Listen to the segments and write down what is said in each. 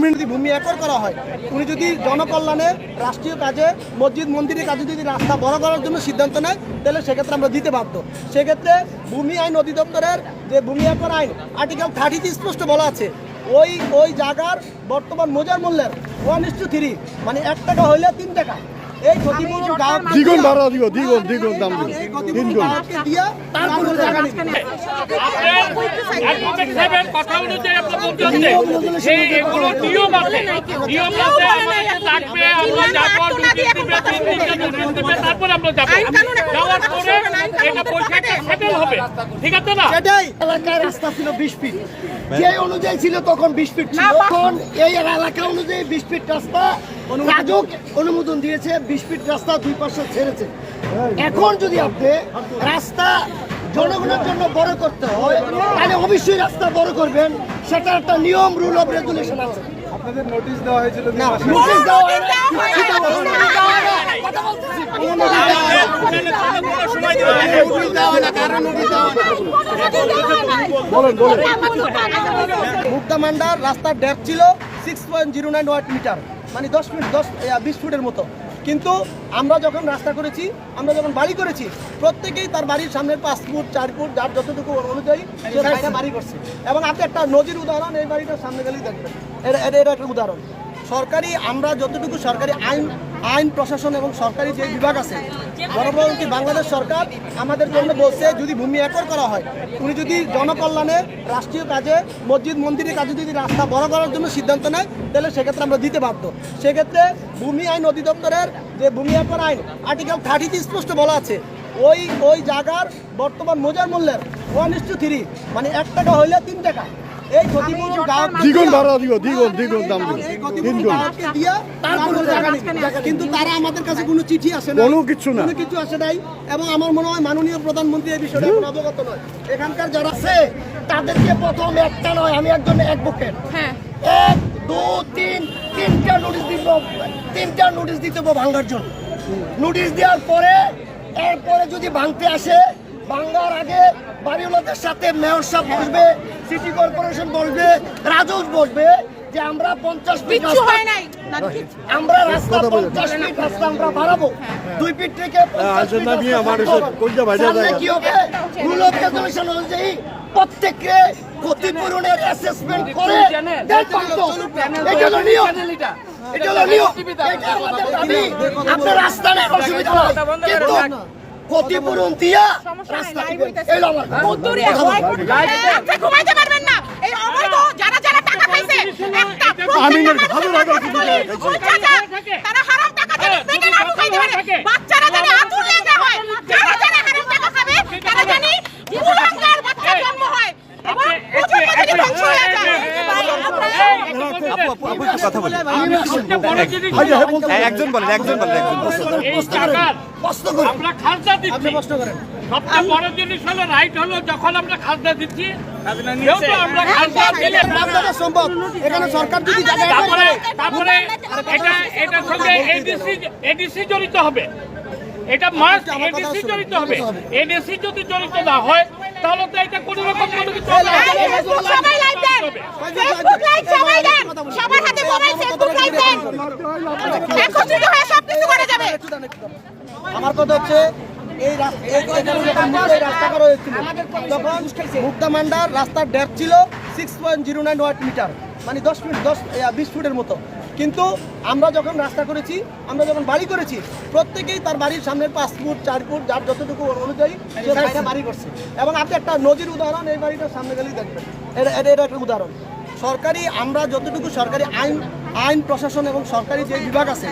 যদি ভূমি একর করা হয়, উনি যদি জনকল্যাণে রাষ্ট্রীয় কাজে, মসজিদ, মন্দিরের কাজে যদি রাস্তা বড় করার জন্য সিদ্ধান্ত নেয়, তাহলে সেক্ষেত্রে আমরা দিতে বাধ্য। সেক্ষেত্রে ভূমি আইন অধিদপ্তরের যে ভূমি একর আইন আর্টিকেল থার্টিতে স্পষ্ট বলা আছে, ওই ওই জায়গার বর্তমান মোজার মূল্যের ওয়ান ইস টু থ্রি মানে এক টাকা হইলে তিন টাকা। দ্বিগুণ ভাড়া দিব দ্বিগুণ দ্বিগুণ দাম দিব তিনগুণ তারপরে আমরা যাব নোটিশ দিবে তিন দিনটা নোটিশ দিবে তারপরে আমরা যাব যাওয়ার পরে এটা পয়সাটা সেটেল হবে। ঠিক আছে না? সেটাই। এলাকায় রাস্তা ছিল বিশ ফিট। যে অনুযায়ী ছিল তখন বিশ ফিট ছিল। তখন এই এলাকা অনুযায়ী বিশ ফিট রাস্তা রাজুক অনুমোদন দিয়েছে। বিশ ফিট রাস্তা দুই পাশে ছেড়েছে। এখন যদি আপনি রাস্তা জনগণের জন্য বড় করতে হয় তাহলে অবশ্যই রাস্তা বড় করবেন। সেটা একটা নিয়ম রুল অফ রেগুলেশন আছে। আপনাদের নোটিশ দেওয়া হয়েছিল না নোটিশ দেওয়া মুক্তামান্ডার রাস্তার ডেপ ছিল six point zero nine what meter মানে দশ মিনিট দশ বিশ ফুটের মতো। কিন্তু আমরা যখন রাস্তা করেছি আমরা যখন বাড়ি করেছি প্রত্যেকেই তার বাড়ির সামনে পাঁচ ফুট চার ফুট যার যতটুকু অনুযায়ী সে বাড়ি করছে। এবং আপনি একটা নজির উদাহরণ এই বাড়িটার সামনে গেলেই দেখবেন। এটা এটা একটা উদাহরণ। সরকারি আমরা যতটুকু সরকারি আইন আইন, প্রশাসন এবং সরকারি যে বিভাগ আছে বরাবরকি বাংলাদেশ সরকার আমাদের জন্য বলছে, যদি ভূমি একর করা হয়, উনি যদি জনকল্যাণে, রাষ্ট্রীয় কাজে, মসজিদ, মন্দিরের কাজে যদি রাস্তা বড় করার জন্য সিদ্ধান্ত নেয়, তাহলে সেক্ষেত্রে আমরা দিতে বাধ্য। সেক্ষেত্রে ভূমি আইন অধিদপ্তরের যে ভূমি একর আইন, আর্টিকেল থার্টিতে স্পষ্ট বলা আছে, ওই ওই জায়গার বর্তমান মজার মূল্যের ওয়ান ইস টু থ্রি মানে এক টাকা হইলে তিন টাকা। দ্বিগুণ ভাড়া দিব দ্বিগুণ দ্বিগুণ দাম দিব এই ক্ষতিপূরণ তিনগুণ গ্রাহককে দিয়ে তারপরে টাকা নিবে। কিন্তু তারা আমাদের কাছে কোনো চিঠি আসে না কোনো কিছু না। কোনো কিছু আসে নাই এবং আমার মনে হয় মাননীয় প্রধানমন্ত্রী এই বিষয়ে এখন অবগত নয়। এখানকার যারা আছে তাদেরকে প্রথম একটা নয় আমি একজন অ্যাডভোকেট। হ্যাঁ। এক দু তিন তিনটা নোটিশ দিব তিনটা নোটিশ দিতে হবে ভাঙার জন্য। নোটিশ দেওয়ার পরে এরপরে যদি ভাঙতে আসে ভাঙার আগে বাড়িওয়ালাদের সাথে মেয়র সাহেব বসবে সিটি কর্পোরেশন বসবে রাজুক বসবে যে আমরা পঞ্চাশ ফিট হয় নাই আমরা রাস্তা পঞ্চাশ ফিট রাস্তা আমরা বাড়াবো। দুই ফিট থেকে? কি হবে? রুল অফ রেগুলেশন অনুযায়ী প্রত্যেককে ক্ষতিপূরণের অ্যাসেসমেন্ট করে এটা হলো নিয়ম। এটা হলো নিয়ম। এটা আমাদের দাবি। আপনার রাস্তা নেই অসুবিধা কিন্তু ক্ষতিপূরণ দিয়া হয় ঘুমাইতে পারবেন না। এই অবৈধ যারা যারা টাকা খাইছে একটা তারা হারাম টাকা না ঢুকাইতে পারে। বাচ্চারা জানি আতুর লেগে হয় যারা যারা হারাম টাকা খাবে তারা জানি কুলাঙ্গার বাচ্চা জন্ম হয় এবং প্রচণ্ড জানি ধ্বংস হয়ে যায় ভাই, আমরা কথা বলি। বড় জিনিস হ্যাঁ, বলতে হলো, একজন বলেন একজন বলেন একজন আমরা খাজনা দিচ্ছি। সবচেয়ে বড় জিনিস হলো রাইট হলো যখন আমরা খাজনা দিচ্ছি। এখানে সরকার যদি তারপরে এটা এটার সঙ্গে এডিসি এডিসি জড়িত হবে। এটা মাস্ট এডিসি জড়িত হবে। এডিসি যদি জড়িত না হয় তাহলে তো এটা কোনো রকম কোনো কিছু হবে না। এই ফেসবুক লাইভ দেন ফেসবুক লাইভ সবাই দেন। সবার হাতে মোবাইল ফেসবুক লাইভ দেন। একত্রিত হয়ে সব কিছু করা যাবে। একটু দাঁড়ান, একটু দাঁড়ান। আমার কথা হচ্ছে এই রাস্তা এই মুক্তা এই করা হয়েছিল তখন মুক্তামান্ডার রাস্তার ডেপ ছিল six point zero nine what meter মানে দশ ফুট দশ বিশ ফুটের মতো। কিন্তু আমরা যখন রাস্তা করেছি আমরা যখন বাড়ি করেছি প্রত্যেকেই তার বাড়ির সামনে পাঁচ ফুট চার ফুট যার যতটুকু অনুযায়ী বাড়ি করছে। এবং আপনি একটা নজির উদাহরণ এই বাড়িটার সামনে গেলেই দেখবেন। এটা এটা একটা উদাহরণ। সরকারি আমরা যতটুকু সরকারি আইন আইন, প্রশাসন এবং সরকারি যে বিভাগ আছে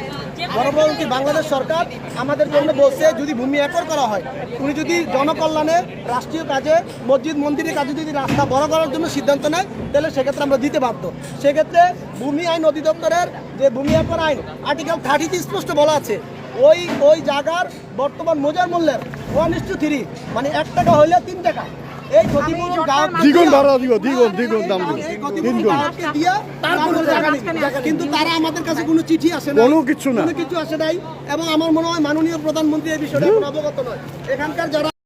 বরাবরকি বাংলাদেশ সরকার আমাদের জন্য বলছে, যদি ভূমি একর করা হয়, উনি যদি জনকল্যাণে রাষ্ট্রীয় কাজে, মসজিদ, মন্দিরের কাজে যদি রাস্তা বড় করার জন্য সিদ্ধান্ত নেয়, তাহলে সেক্ষেত্রে আমরা দিতে বাধ্য। সেক্ষেত্রে ভূমি আইন অধিদপ্তরের যে ভূমি একর আইন আর্টিকেল থার্টিতে স্পষ্ট বলা আছে, ওই ওই জায়গার বর্তমান মজার মূল্যের ওয়ান ইস টু থ্রি মানে এক টাকা হইলে তিন টাকা। দ্বিগুণ ভাড়া দিব দ্বিগুণ দ্বিগুণ দাম দিব। কিন্তু তারা আমাদের কাছে কোনো চিঠি আসে না কোনো কিছু না। কোনো কিছু আসে নাই এবং আমার মনে হয় মাননীয় প্রধানমন্ত্রী এই বিষয়ে অবগত নয়। এখানকার যারা